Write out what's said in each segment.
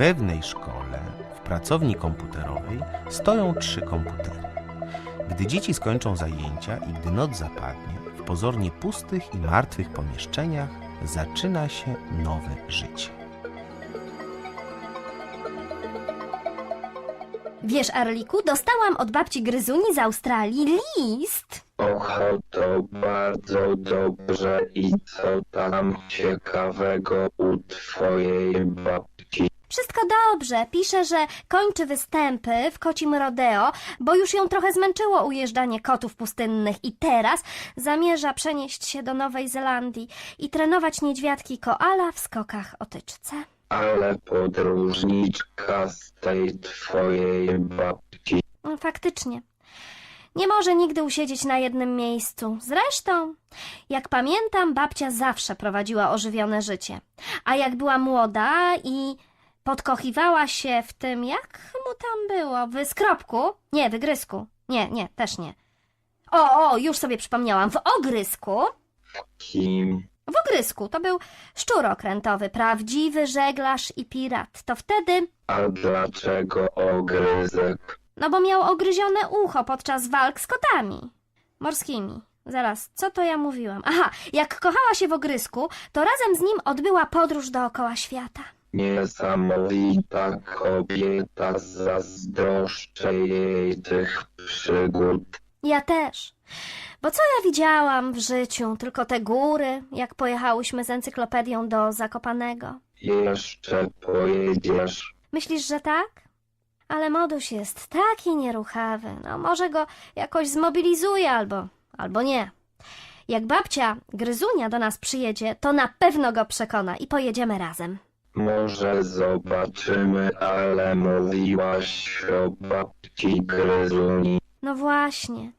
Pewnej szkole, w pracowni komputerowej, stoją trzy komputery. Gdy dzieci skończą zajęcia i gdy noc zapadnie, w pozornie pustych i martwych pomieszczeniach zaczyna się nowe życie. Wiesz, Arliku, dostałam od babci Gryzuni z Australii list. Och, to bardzo dobrze. I co tam ciekawego u twojej babci? Wszystko dobrze. Pisze, że kończy występy w kocim rodeo, bo już ją trochę zmęczyło ujeżdżanie kotów pustynnych i teraz zamierza przenieść się do Nowej Zelandii i trenować niedźwiadki koala w skokach o tyczce. Ale podróżniczka z tej twojej babci. No, Faktycznie. Nie może nigdy usiedzieć na jednym miejscu. Zresztą, jak pamiętam, babcia zawsze prowadziła ożywione życie. A jak była młoda i podkochiwała się w tym, jak mu tam było, w skropku? Nie, w. Nie, nie, też nie. O, o, już sobie przypomniałam. W ogrysku. Kim? W ogrysku to był szczur okrętowy, prawdziwy żeglarz i pirat. To wtedy A dlaczego ogryzek? No bo miał ogryzione ucho podczas walk z kotami morskimi. Zaraz, co to ja mówiłam? Aha, jak kochała się w ogrysku, to razem z nim odbyła podróż dookoła świata. Niesamowita kobieta, zazdroszczę jej tych przygód. Ja też. Bo co ja widziałam w życiu? Tylko te góry, jak pojechałyśmy z encyklopedią do Zakopanego. Jeszcze pojedziesz. Myślisz, że tak? Ale moduś jest taki nieruchawy. No może go jakoś zmobilizuje albo, albo nie. Jak babcia Gryzunia do nas przyjedzie, to na pewno go przekona i pojedziemy razem. Może zobaczymy, ale mówiłaś o babci Gryzuni. No właśnie.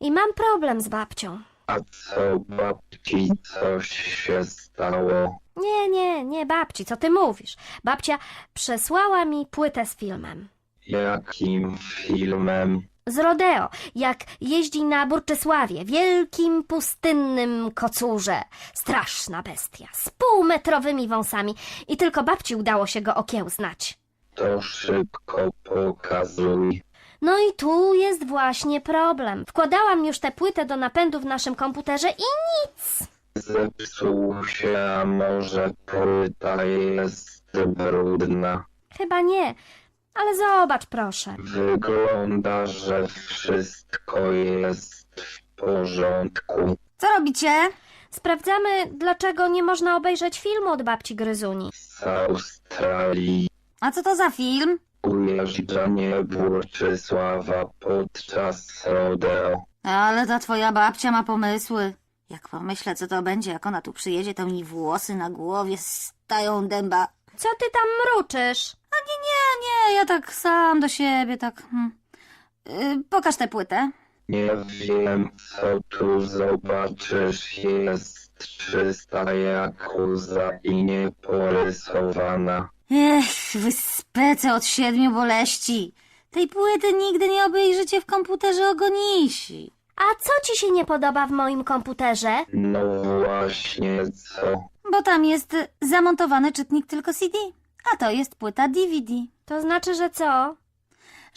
I mam problem z babcią. A co babci coś się stało? Nie, nie, nie babci, co ty mówisz? Babcia przesłała mi płytę z filmem. Jakim filmem? Z rodeo, jak jeździ na Burczysławie, wielkim pustynnym kocurze. Straszna bestia, z półmetrowymi wąsami i tylko babci udało się go okiełznać. To szybko pokazuj. No i tu jest właśnie problem. Wkładałam już tę płytę do napędu w naszym komputerze i nic. Zepsuł się, a może płyta jest brudna. Chyba nie, ale zobacz proszę. Wygląda, że wszystko jest w porządku. Co robicie? Sprawdzamy, dlaczego nie można obejrzeć filmu od babci Gryzuni. Z Australii A co to za film? ujeżdżanie Burczysława podczas rodeo. Ale ta twoja babcia ma pomysły. Jak pomyślę, co to będzie, jak ona tu przyjedzie, to mi włosy na głowie stają dęba. Co ty tam mruczysz? A nie, nie, nie, ja tak sam do siebie, tak... Hmm. Yy, pokaż tę płytę. Nie wiem, co tu zobaczysz. Jest czysta jak łza i nieporysowana. Ech, wy spece od siedmiu boleści. Tej płyty nigdy nie obejrzycie w komputerze ogonisi. A co ci się nie podoba w moim komputerze? No właśnie, co? Bo tam jest zamontowany czytnik tylko CD, a to jest płyta DVD. To znaczy, że co?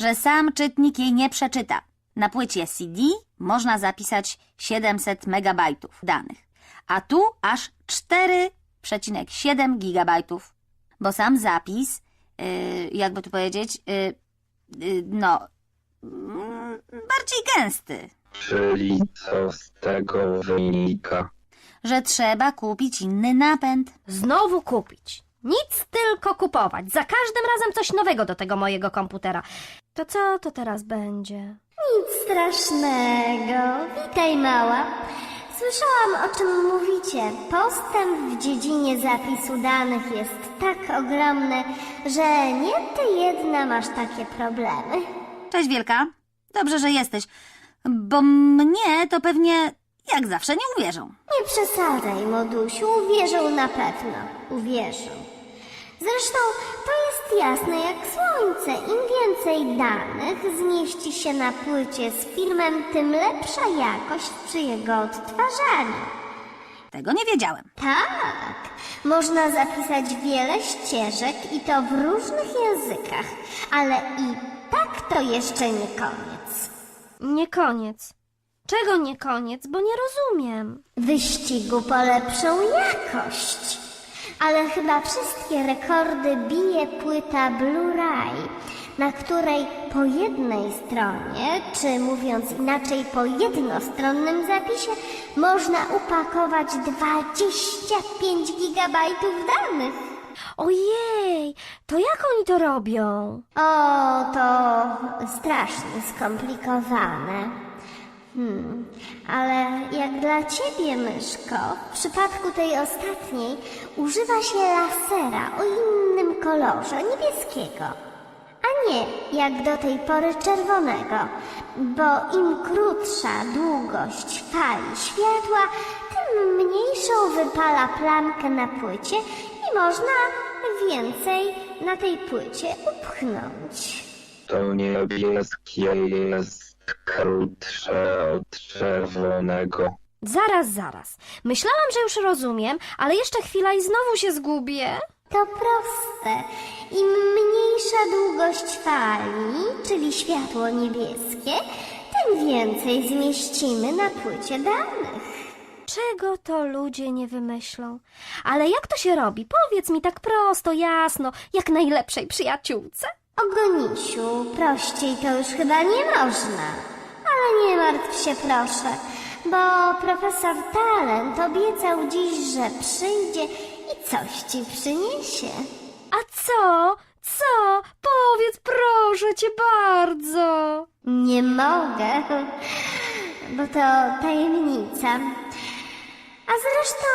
że sam czytnik jej nie przeczyta. Na płycie CD można zapisać 700 megabajtów danych, a tu aż 4,7 gigabajtów. Bo sam zapis, yy, jakby tu powiedzieć, yy, yy, no, mm, bardziej gęsty. Czyli co z tego wynika? Że trzeba kupić inny napęd. Znowu kupić. Nic tylko kupować. Za każdym razem coś nowego do tego mojego komputera. To co to teraz będzie? Nic strasznego. Witaj, mała. Słyszałam, o czym mówicie. Postęp w dziedzinie zapisu danych jest tak ogromny, że nie ty jedna masz takie problemy. Cześć Wielka. Dobrze, że jesteś. Bo mnie to pewnie jak zawsze nie uwierzą. Nie przesadzaj, modusiu, uwierzą na pewno. Uwierzą. Zresztą to jest jasne jak słońce. Im więcej danych zmieści się na płycie z filmem, tym lepsza jakość przy jego odtwarzaniu. Tego nie wiedziałem. Tak, można zapisać wiele ścieżek i to w różnych językach, ale i tak to jeszcze nie koniec. Nie koniec. Czego nie koniec, bo nie rozumiem. Wyścigu po lepszą jakość. Ale chyba wszystkie rekordy bije płyta Blu-ray, na której po jednej stronie, czy mówiąc inaczej po jednostronnym zapisie, można upakować 25 gigabajtów danych. Ojej, to jak oni to robią? O, to strasznie skomplikowane. Hmm, ale jak dla ciebie, myszko, w przypadku tej ostatniej używa się lasera o innym kolorze, niebieskiego. A nie jak do tej pory czerwonego, bo im krótsza długość fali światła, tym mniejszą wypala plamkę na płycie i można więcej na tej płycie upchnąć. To niebieskie jest krótsze od czerwonego. Zaraz, zaraz. Myślałam, że już rozumiem, ale jeszcze chwila i znowu się zgubię. To proste. Im mniejsza długość fali, czyli światło niebieskie, tym więcej zmieścimy na płycie danych. Czego to ludzie nie wymyślą? Ale jak to się robi? Powiedz mi tak prosto, jasno, jak najlepszej przyjaciółce. Ogonisiu, prościej to już chyba nie można. Ale nie martw się proszę, bo profesor Talent obiecał dziś, że przyjdzie i coś ci przyniesie. A co? Co? Powiedz proszę cię bardzo. Nie mogę, bo to tajemnica. A zresztą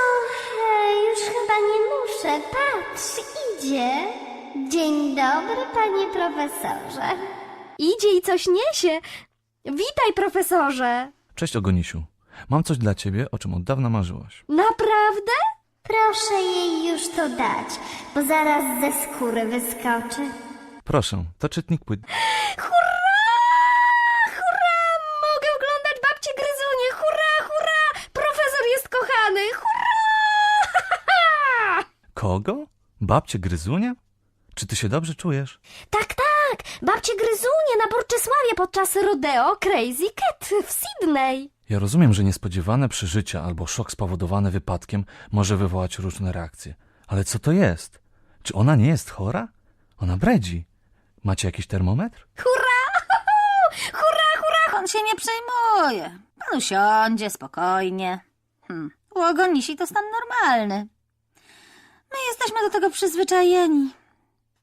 e, już chyba nie muszę. Patrz, idzie. Dzień dobry, panie profesorze. Idzie i coś niesie. Witaj, profesorze. Cześć Ogonisiu. Mam coś dla ciebie, o czym od dawna marzyłaś. Naprawdę? Proszę jej już to dać, bo zaraz ze skóry wyskoczy. Proszę, to czytnik płyt. Hurra! Hurra! Mogę oglądać babcię Gryzunie! Hurra, hurra! Profesor jest kochany! Hurra! Kogo? Babcie Gryzunia? Czy ty się dobrze czujesz? Tak, tak! Babcie Gryzunie na Borczysławie podczas rodeo Crazy Cat w Sydney. Ja rozumiem, że niespodziewane przeżycia albo szok spowodowany wypadkiem może wywołać różne reakcje. Ale co to jest? Czy ona nie jest chora? Ona bredzi. Macie jakiś termometr? Hurra! Hurra, hurra! On się nie przejmuje. Pan usiądzie spokojnie. Hmm. U ogonisi to stan normalny. My jesteśmy do tego przyzwyczajeni.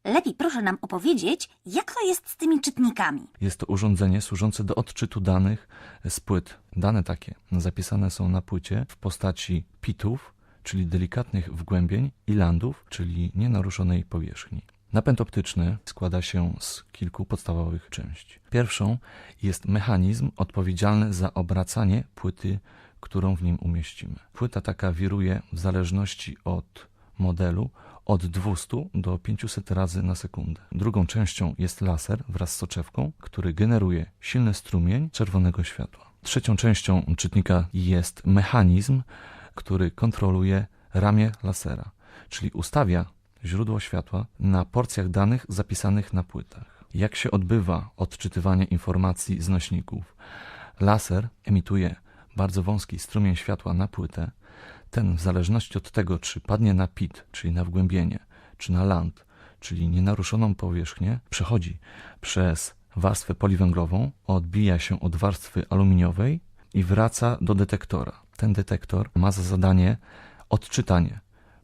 Lepiej proszę nam opowiedzieć, jak to jest z tymi czytnikami. Jest to urządzenie służące do odczytu danych z płyt. Dane takie zapisane są na płycie w postaci pitów, czyli delikatnych wgłębień, i landów, czyli nienaruszonej powierzchni. Napęd optyczny składa się z kilku podstawowych części. Pierwszą jest mechanizm odpowiedzialny za obracanie płyty, którą w nim umieścimy. Płyta taka wiruje w zależności od modelu od 200 do 500 razy na sekundę. Drugą częścią jest laser wraz z soczewką, który generuje silny strumień czerwonego światła. Trzecią częścią czytnika jest mechanizm, który kontroluje ramię lasera, czyli ustawia źródło światła na porcjach danych zapisanych na płytach. Jak się odbywa odczytywanie informacji z nośników? Laser emituje bardzo wąski strumień światła na płytę. Ten, w zależności od tego, czy padnie na pit, czyli na wgłębienie, czy na land, czyli nienaruszoną powierzchnię, przechodzi przez warstwę poliwęglową, odbija się od warstwy aluminiowej i wraca do detektora. Ten detektor ma za zadanie odczytanie,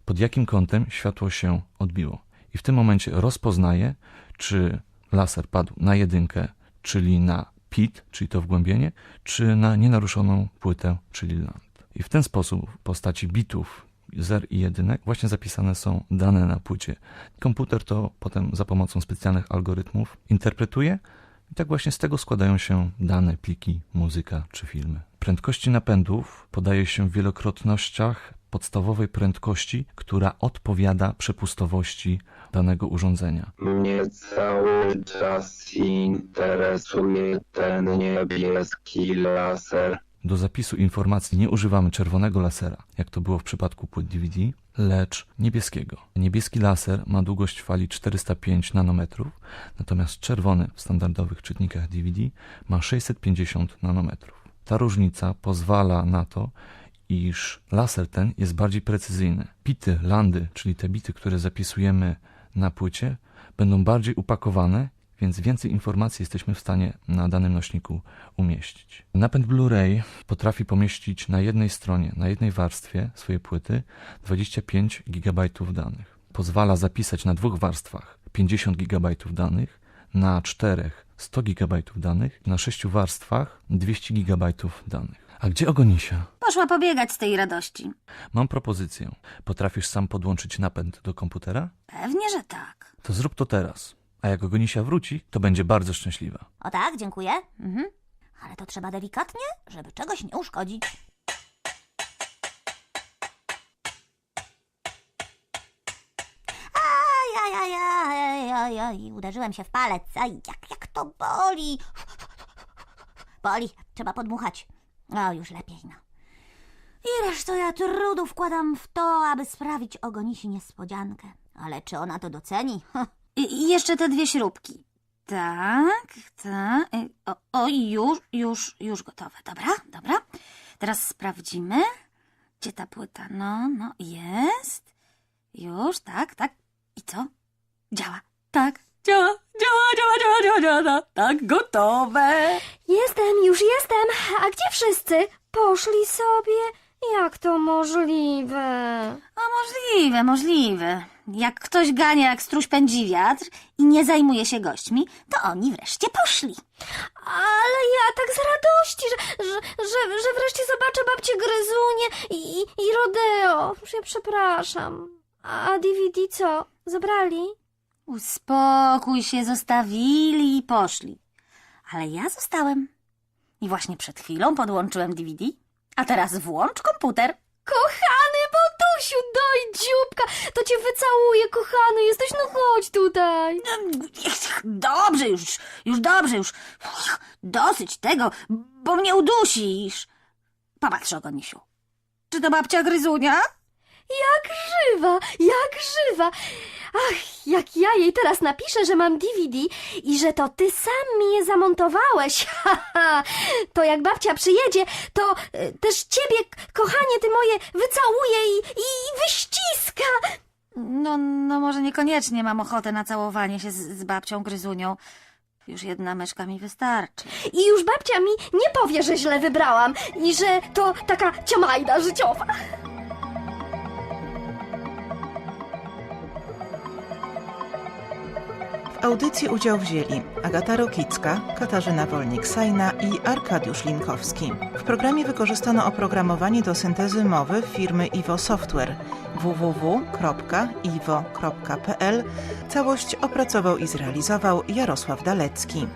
pod jakim kątem światło się odbiło. I w tym momencie rozpoznaje, czy laser padł na jedynkę, czyli na pit, czyli to wgłębienie, czy na nienaruszoną płytę, czyli land. I w ten sposób w postaci bitów, zer i jedynek właśnie zapisane są dane na płycie. Komputer to potem za pomocą specjalnych algorytmów interpretuje i tak właśnie z tego składają się dane, pliki, muzyka czy filmy. Prędkości napędów podaje się w wielokrotnościach podstawowej prędkości, która odpowiada przepustowości danego urządzenia. Mnie cały czas interesuje ten niebieski laser. Do zapisu informacji nie używamy czerwonego lasera, jak to było w przypadku płyt DVD, lecz niebieskiego. Niebieski laser ma długość fali 405 nanometrów, natomiast czerwony w standardowych czytnikach DVD ma 650 nanometrów. Ta różnica pozwala na to, iż laser ten jest bardziej precyzyjny. Bity, landy, czyli te bity, które zapisujemy na płycie, będą bardziej upakowane, więc więcej informacji jesteśmy w stanie na danym nośniku umieścić. Napęd Blu-ray potrafi pomieścić na jednej stronie, na jednej warstwie swojej płyty 25 GB danych. Pozwala zapisać na dwóch warstwach 50 GB danych, na czterech 100 GB danych, na sześciu warstwach 200 GB danych. A gdzie Ogonisia? Poszła pobiegać z tej radości. Mam propozycję. Potrafisz sam podłączyć napęd do komputera? Pewnie, że tak. To zrób to teraz. A jak Ogonisia wróci, to będzie bardzo szczęśliwa. O tak, dziękuję. Mhm. Ale to trzeba delikatnie, żeby czegoś nie uszkodzić. Aj, aj, aj, aj, aj, uderzyłem się w palec. Aj, jak, jak to boli. Boli, trzeba podmuchać. O, już lepiej, no. Ileż to ja trudu wkładam w to, aby sprawić Ogonisi niespodziankę. Ale czy ona to doceni? I, jeszcze te dwie śrubki. Tak, tak. y, O, o, już, już, już gotowe. Dobra, dobra. Teraz sprawdzimy. Gdzie ta płyta? No, no, jest. Już, tak, tak. I co? Działa. Tak, działa, działa, działa, działa, działa, działa. działa. Tak, gotowe. Jestem, już jestem. A gdzie wszyscy? Poszli sobie? Jak to możliwe? A możliwe, możliwe. Jak ktoś gania jak struś pędzi wiatr i nie zajmuje się gośćmi, to oni wreszcie poszli. Ale ja tak z radości, że, że, że, że wreszcie zobaczę babcię Gryzunię i, i Rodeo. Już ja przepraszam. A DVD co? Zabrali? Uspokój się, zostawili i poszli. Ale ja zostałem. I właśnie przed chwilą podłączyłem DVD. A teraz włącz komputer. Kochany Botusiu, daj dzióbka, to cię wycałuję, kochany jesteś, no chodź tutaj. Dobrze, już, już dobrze, już. Dosyć tego, bo mnie udusisz. Popatrz, Ogonisiu. Czy to babcia Gryzunia? Jak żywa, jak żywa. Ach, jak ja jej teraz napiszę, że mam DVD i że to ty sam mi je zamontowałeś. Haha, to jak babcia przyjedzie, to y, też ciebie, kochanie, ty moje, wycałuje i, i, i wyściska. No, no może niekoniecznie mam ochotę na całowanie się z, z babcią Gryzunią. Już jedna myszka mi wystarczy. I już babcia mi nie powie, że źle wybrałam i że to taka ciamajda życiowa. W audycji udział wzięli Agata Rokicka, Katarzyna Wolnik-Sajna i Arkadiusz Linkowski. W programie wykorzystano oprogramowanie do syntezy mowy firmy Iwo Software www.iwo.pl. Całość opracował i zrealizował Jarosław Dalecki.